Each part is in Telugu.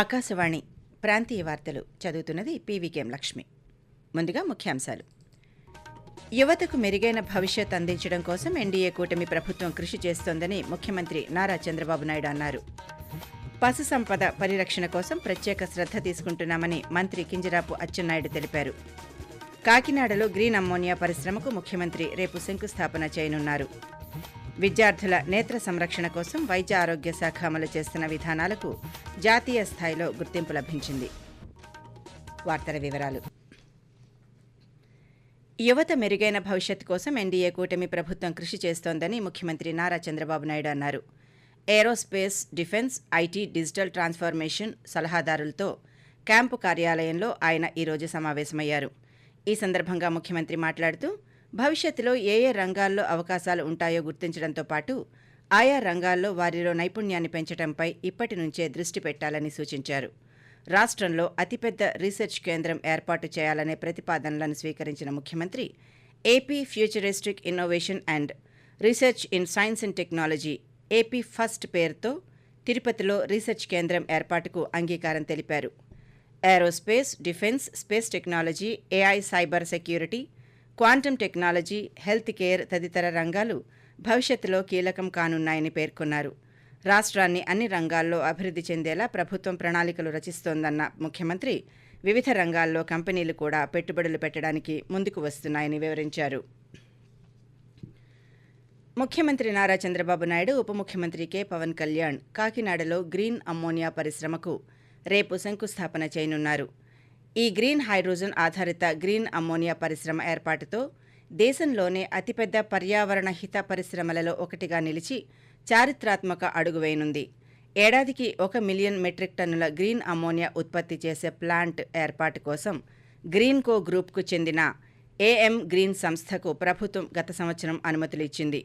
ఆకాశవాణి ప్రాంతీయ వార్తలు చదువుతున్నది పీవీకేం లక్ష్మి. ముందుగా ముఖ్యాంశాలు. యువతకు మెరుగైన భవిష్యత్ అందించడం కోసం ఎన్డీఏ కూటమి ప్రభుత్వం కృషి చేస్తోందని ముఖ్యమంత్రి నారా చంద్రబాబు నాయుడు అన్నారు. పశు సంపద పరిరక్షణ కోసం ప్రత్యేక శ్రద్ధ తీసుకుంటున్నామని మంత్రి కింజరాపు అచ్చెన్నాయుడు తెలిపారు. కాకినాడలో గ్రీన్ అమ్మోనియా పరిశ్రమకు ముఖ్యమంత్రి రేపు శంకుస్థాపన చేయనున్నారు. విద్యార్థుల నేత్ర సంరక్షణ కోసం వైద్య ఆరోగ్య శాఖ అమలు చేస్తున్న విధానాలకు జాతీయ స్థాయిలో గుర్తింపు లభించింది. వార్తల వివరాలు. యువత మెరుగైన భవిష్యత్ కోసం ఎన్డీఏ కూటమి ప్రభుత్వం కృషి చేస్తోందని ముఖ్యమంత్రి నారా చంద్రబాబు నాయుడు అన్నారు. Aerospace defence IT digital transformation సలహాదారులతో camp కార్యాలయంలో ఆయన ఈరోజు సమావేశమయ్యారు. ఈ సందర్భంగా ముఖ్యమంత్రి మాట్లాడుతూ భవిష్యత్తులో ఏ ఏ రంగాల్లో అవకాశాలు ఉంటాయో గుర్తించడంతో పాటు ఆయా రంగాల్లో వారిలో నైపుణ్యాన్ని పెంచడంపై ఇప్పటి నుంచే దృష్టి పెట్టాలని సూచించారు. రాష్ట్రంలో అతిపెద్ద రీసెర్చ్ కేంద్రం ఏర్పాటు చేయాలనే ప్రతిపాదనలను స్వీకరించిన ముఖ్యమంత్రి AP futuristic innovation and research in science and technology AP first పేరుతో తిరుపతిలో రీసెర్చ్ కేంద్రం ఏర్పాటుకు అంగీకారం తెలిపారు. Aerospace defence space technology AI cyber security quantum technology health care తదితర రంగాలు భవిష్యత్తులో కీలకం కానున్నాయని పేర్కొన్నారు. రాష్ట్రాన్ని అన్ని రంగాల్లో అభివృద్ధి చెందేలా ప్రభుత్వం ప్రణాళికలు రచిస్తోందన్న ముఖ్యమంత్రి వివిధ రంగాల్లో కంపెనీలు కూడా పెట్టుబడులు పెట్టడానికి ముందుకు వస్తున్నాయని వివరించారు. ముఖ్యమంత్రి నారా చంద్రబాబు నాయుడు ఉప ముఖ్యమంత్రి కె. పవన్ కళ్యాణ్ కాకినాడలో గ్రీన్ అమ్మోనియా పరిశ్రమకు రేపు శంకుస్థాపన చేయనున్నారు. ఈ గ్రీన్ హైడ్రోజన్ ఆధారిత గ్రీన్ అమ్మోనియా పరిశ్రమ ఏర్పాటుతో దేశంలోనే అతిపెద్ద పర్యావరణ హిత పరిశ్రమలలో ఒకటిగా నిలిచి చారిత్రాత్మక అడుగు వేయనుంది. ఏడాదికి ఒక మిలియన్ మెట్రిక్ టన్నుల గ్రీన్ అమ్మోనియా ఉత్పత్తి చేసే ప్లాంట్ ఏర్పాటు కోసం గ్రీన్ కో గ్రూప్కు చెందిన ఏఎం గ్రీన్ సంస్థకు ప్రభుత్వం గత సంవత్సరం అనుమతులు ఇచ్చింది.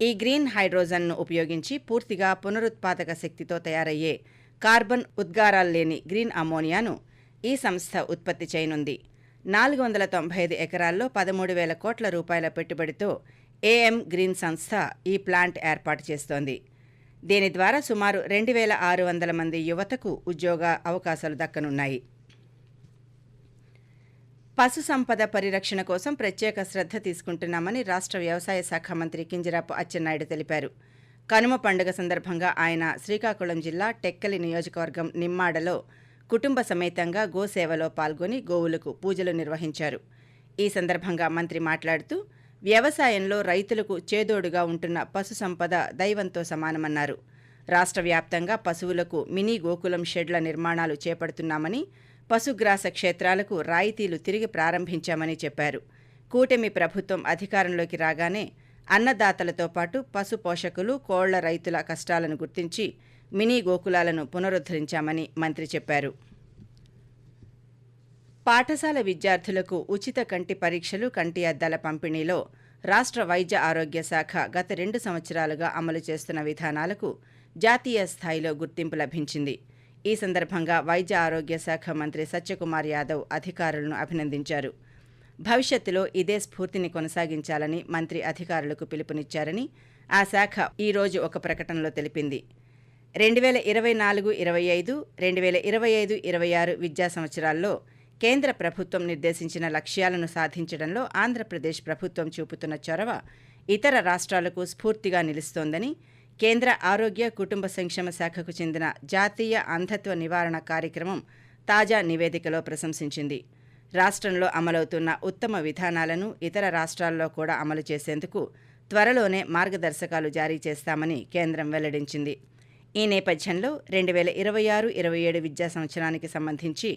ఈ గ్రీన్ హైడ్రోజన్ను ఉపయోగించి పూర్తిగా పునరుత్పాదక శక్తితో తయారయ్యే కార్బన్ ఉద్గారాలు లేని గ్రీన్ అమ్మోనియాను ఈ సంస్థ ఉత్పత్తి చేయనుంది. నాలుగు వందల తొంభై ఐదు ఎకరాల్లో పదమూడు వేల కోట్ల రూపాయల పెట్టుబడితో ఏఎం గ్రీన్ సంస్థ ఈ ప్లాంట్ ఏర్పాటు చేస్తోంది. దీని ద్వారా సుమారు రెండు వేల ఆరు వందల మంది యువతకు ఉద్యోగ అవకాశాలు దక్కనున్నాయి. పశు సంపద పరిరక్షణ కోసం ప్రత్యేక శ్రద్ధ తీసుకుంటున్నామని రాష్ట్ర వ్యవసాయ శాఖ మంత్రి కింజరాపు అచ్చెన్నాయుడు తెలిపారు. కనుమ పండుగ సందర్భంగా ఆయన శ్రీకాకుళం జిల్లా టెక్కలి నియోజకవర్గం నిమ్మాడలో కుటుంబ సమేతంగా గోసేవలో పాల్గొని గోవులకు పూజలు నిర్వహించారు. ఈ సందర్భంగా మంత్రి మాట్లాడుతూ వ్యవసాయంలో రైతులకు చేదోడుగా ఉంటున్న పశు సంపద దైవంతో సమానమన్నారు. రాష్ట్ర వ్యాప్తంగా పశువులకు మినీ గోకులం షెడ్ల నిర్మాణాలు చేపడుతున్నామని పశుగ్రాస క్షేత్రాలకు రాయితీలు తిరిగి ప్రారంభించామని చెప్పారు. కూటమి ప్రభుత్వం అధికారంలోకి రాగానే అన్నదాతలతో పాటు పశు పోషకులు కోళ్ళ రైతుల కష్టాలను గుర్తించి మినీ గోకులాలను పునరుద్ధరించామని మంత్రి చెప్పారు. పాఠశాల విద్యార్థులకు ఉచిత కంటి పరీక్షలు కంటి అద్దాల పంపిణీలో రాష్ట్ర వైద్య ఆరోగ్య శాఖ గత రెండు సంవత్సరాలుగా అమలు చేస్తున్న విధానాలకు జాతీయ స్థాయిలో గుర్తింపు లభించింది. ఈ సందర్భంగా వైద్య ఆరోగ్య శాఖ మంత్రి సత్యకుమార్ యాదవ్ అధికారులను అభినందించారు. భవిష్యత్తులో ఇదే స్ఫూర్తిని కొనసాగించాలని మంత్రి అధికారులకు పిలుపునిచ్చారని ఆ శాఖ ఈరోజు ఒక ప్రకటనలో తెలిపింది. రెండు వేల ఇరవై నాలుగు ఇరవై ఐదు రెండు వేల ఇరవై ఐదు ఇరవై ఆరు విద్యా సంవత్సరాల్లో కేంద్ర ప్రభుత్వం నిర్దేశించిన లక్ష్యాలను సాధించడంలో ఆంధ్రప్రదేశ్ ప్రభుత్వం చూపుతున్న చొరవ ఇతర రాష్ట్రాలకు స్ఫూర్తిగా నిలుస్తోందని కేంద్ర ఆరోగ్య కుటుంబ సంక్షేమ శాఖకు చెందిన జాతీయ అంధత్వ నివారణ కార్యక్రమం తాజా నివేదికలో ప్రశంసించింది. రాష్ట్రంలో అమలవుతున్న ఉత్తమ విధానాలను ఇతర రాష్ట్రాల్లో కూడా అమలు చేసేందుకు త్వరలోనే మార్గదర్శకాలు జారీ చేస్తామని కేంద్రం వెల్లడించింది. ఈ నేపథ్యంలో రెండు వేల ఇరవై ఆరు ఇరవై ఏడు విద్యా సంవత్సరానికి సంబంధించి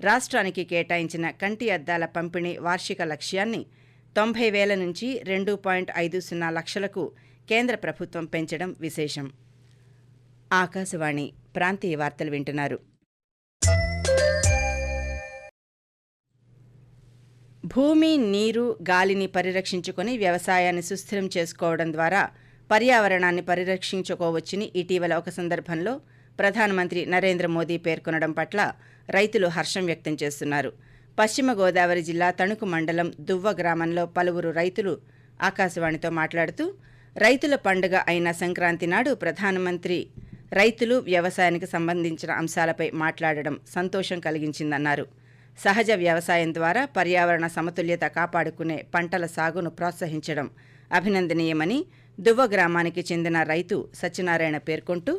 రాష్ట్రానికి కేటాయించిన కంటి అద్దాల పంపిణీ వార్షిక లక్ష్యాన్ని తొంభై వేల నుంచి రెండు పాయింట్ ఐదు సున్నా లక్షలకు కేంద్ర ప్రభుత్వం పెంచడం విశేషం. ఆకాశవాణి ప్రాంతీయ వార్తలు వింటున్నారు. భూమి నీరు గాలిని పరిరక్షించుకొని వ్యవసాయాన్ని సుస్థిరం చేసుకోవడం ద్వారా పర్యావరణాన్ని పరిరక్షించుకోవచ్చని ఇటీవల ఒక సందర్భంలో ప్రధానమంత్రి నరేంద్ర మోదీ పేర్కొనడం పట్ల రైతులు హర్షం వ్యక్తం చేస్తున్నారు. పశ్చిమ గోదావరి జిల్లా తణుకు మండలం దువ్వ గ్రామంలో పలువురు రైతులు ఆకాశవాణితో మాట్లాడుతూ రైతుల పండుగ అయిన సంక్రాంతి నాడు ప్రధానమంత్రి రైతులు వ్యవసాయానికి సంబంధించిన అంశాలపై మాట్లాడడం సంతోషం కలిగించిందన్నారు. సహజ వ్యవసాయం ద్వారా పర్యావరణ సమతుల్యత కాపాడుకునే పంటల సాగును ప్రోత్సహించడం అభినందనీయమని దువ్వ గ్రామానికి చెందిన రైతు సత్యనారాయణ పేర్కొంటూ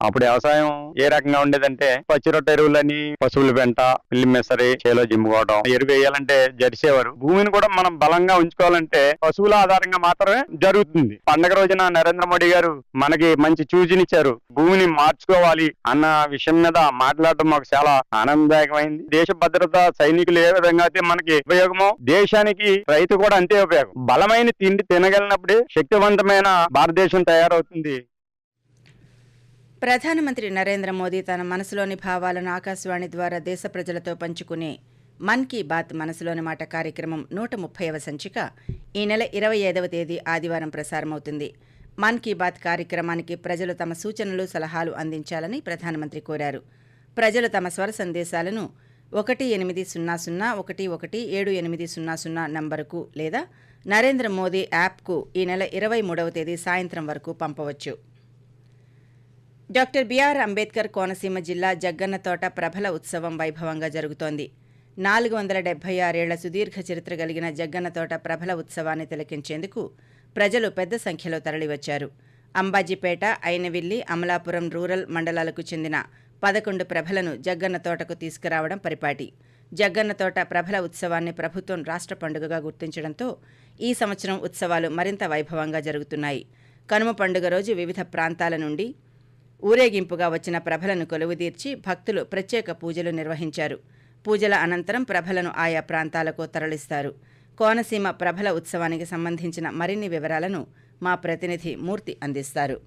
అప్పుడు వ్యవసాయం ఏ రకంగా ఉండేదంటే పచ్చిరొట్ట ఎరువులని పశువుల పెంట పిల్లి మెసరి చేలో జిమ్ముకోవడం ఎరువు వేయాలంటే జరిసేవారు. భూమిని కూడా మనం బలంగా ఉంచుకోవాలంటే పశువుల ఆధారంగా మాత్రమే జరుగుతుంది. పండగ రోజున నరేంద్ర మోడీ గారు మనకి మంచి సూచనిచ్చారు భూమిని మార్చుకోవాలి అన్న విషయం మీద మాట్లాడటం మాకు చాలా ఆనందదాయకమైంది. దేశ భద్రత సైనికులు ఏ విధంగా అయితే మనకి ఉపయోగమో దేశానికి రైతు కూడా అంతే ఉపయోగం. బలమైన తిండి తినగలిగినప్పుడే శక్తివంతమైన భారతదేశం తయారవుతుంది. ప్రధానమంత్రి నరేంద్ర మోదీ తన మనసులోని భావాలను ఆకాశవాణి ద్వారా దేశ ప్రజలతో పంచుకునే మన్ కీ బాత్ మనసులోని మాట కార్యక్రమం నూట ముప్పైవ సంచిక ఈ నెల ఇరవై ఐదవ తేదీ ఆదివారం ప్రసారమవుతుంది. మన్ కీ బాత్ కార్యక్రమానికి ప్రజలు తమ సూచనలు సలహాలు అందించాలని ప్రధానమంత్రి కోరారు. ప్రజలు తమ స్వర సందేశాలను ఒకటి ఎనిమిది సున్నా సున్నా ఒకటి ఒకటి ఏడు ఎనిమిది సున్నా సున్నా నంబరుకు లేదా నరేంద్ర మోదీ యాప్కు ఈ నెల ఇరవై మూడవ తేదీ సాయంత్రం వరకు పంపవచ్చు. డాక్టర్ బిఆర్ అంబేద్కర్ కోనసీమ జిల్లా జగ్గన్నతోట ప్రభల ఉత్సవం వైభవంగా జరుగుతోంది. నాలుగు వందల డెబ్బై ఆరేళ్ళ సుదీర్ఘ చరిత్ర కలిగిన జగ్గన్నతోట ప్రభల ఉత్సవాన్ని తిలకించేందుకు ప్రజలు పెద్ద సంఖ్యలో తరలివచ్చారు. అంబాజీపేట అయినవిల్లి అమలాపురం రూరల్ మండలాలకు చెందిన పదకొండు ప్రభలను జగ్గన్నతోటకు తీసుకురావడం పరిపాటి. జగ్గన్నతోట ప్రభల ఉత్సవాన్ని ప్రభుత్వం రాష్ట్ర పండుగగా గుర్తించడంతో ఈ సంవత్సరం ఉత్సవాలు మరింత వైభవంగా జరుగుతున్నాయి. కనుమ పండుగ రోజు వివిధ ప్రాంతాల నుండి ఊరేగింపుగా వచ్చిన ప్రభలను కొలువుదీర్చి భక్తులు ప్రత్యేక పూజలు నిర్వహించారు. పూజల అనంతరం ప్రభలను ఆయా ప్రాంతాలకు తరలిస్తారు. కోనసీమ ప్రభల ఉత్సవానికి సంబంధించిన మరిన్ని వివరాలను మా ప్రతినిధి మూర్తి అందిస్తారు.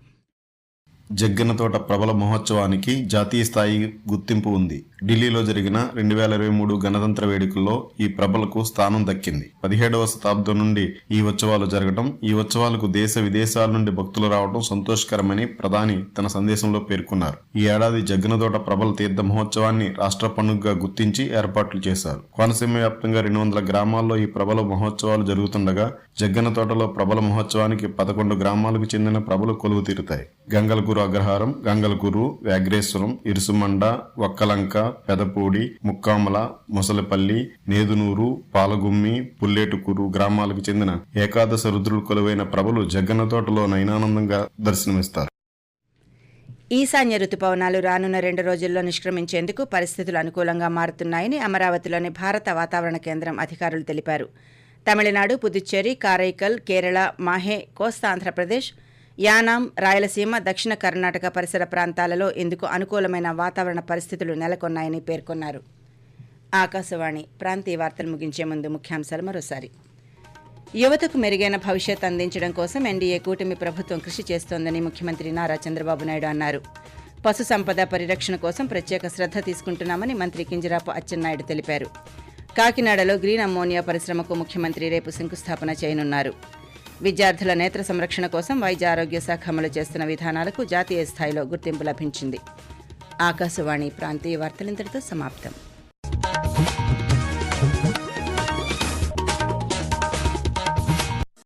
జగ్గన్నతోట ప్రబల మహోత్సవానికి జాతీయ స్థాయి గుర్తింపు ఉంది. ఢిల్లీలో జరిగిన రెండు వేల ఇరవై మూడు గణతంత్ర వేడుకల్లో ఈ ప్రభలకు స్థానం దక్కింది. పదిహేడవ శతాబ్దం నుండి ఈ ఉత్సవాలు జరగడం ఈ ఉత్సవాలకు దేశ విదేశాల నుండి భక్తులు రావడం సంతోషకరమని ప్రధాని తన సందేశంలో పేర్కొన్నారు. ఈ ఏడాది జగ్గనతోట ప్రబల తీర్థ మహోత్సవాన్ని రాష్ట్ర పండుగగా గుర్తించి ఏర్పాట్లు చేశారు. కోనసీమ వ్యాప్తంగా రెండు వందల గ్రామాల్లో ఈ ప్రబల మహోత్సవాలు జరుగుతుండగా జగ్గనతోటలో ప్రబల మహోత్సవానికి పదకొండు గ్రామాలకు చెందిన ప్రభలు కొలువు తీరుతాయి గంగలకూరు అగ్రహారం గంగలకూరు వ్యాఘ్రేశ్వరం ఇరుసుమండ ఒక్కలంక పెదపూడి ముక్కామల ముసలిపల్లి నేదునూరు పాలగుమ్మి పుల్లేటుకూరు గ్రామాలకు చెందిన ఏకాదశ రుద్రులు కొలువైన ప్రభలు జగ్గన్న తోటలో నయనానందంగా దర్శనమిస్తారు. ఈశాన్య రుతుపవనాలు రానున్న రెండు రోజుల్లో నిష్క్రమించేందుకు పరిస్థితులు అనుకూలంగా మారుతున్నాయని అమరావతిలోని భారత వాతావరణ కేంద్రం అధికారులు తెలిపారు. తమిళనాడు పుదుచ్చేరి కారైకల్ కేరళ మాహే కోస్తా ఆంధ్రప్రదేశ్ యానాం రాయలసీమ దక్షిణ కర్ణాటక పరిసర ప్రాంతాలలో ఇందుకు అనుకూలమైన వాతావరణ పరిస్థితులు నెలకొన్నాయని పేర్కొన్నారు. ఆకాశవాణి ప్రాంతీయ వార్తలు ముగించే ముందు ముఖ్యాంశాలు మరోసారి. యువతకు మెరుగైన భవిష్యత్ అందించడం కోసం ఎన్డీఏ కూటమి ప్రభుత్వం కృషి చేస్తోందని ముఖ్యమంత్రి నారా చంద్రబాబు నాయుడు అన్నారు. పశు సంపద పరిరక్షణ కోసం ప్రత్యేక శ్రద్ధ తీసుకుంటున్నామని మంత్రి కింజరాపు అచ్చెన్నాయుడు తెలిపారు. కాకినాడలో గ్రీన్ అమ్మోనియా పరిశ్రమకు ముఖ్యమంత్రి రేపు శంకుస్థాపన చేయనున్నారు. విద్యార్థుల నేత్ర సంరక్షణ కోసం వైద్య ఆరోగ్య శాఖ అమలు చేస్తున్న విధానాలకు జాతీయ స్థాయిలో గుర్తింపు లభించింది. ఆకాశవాణి ప్రాంతీయ వార్తలింతటితో సమాప్తం.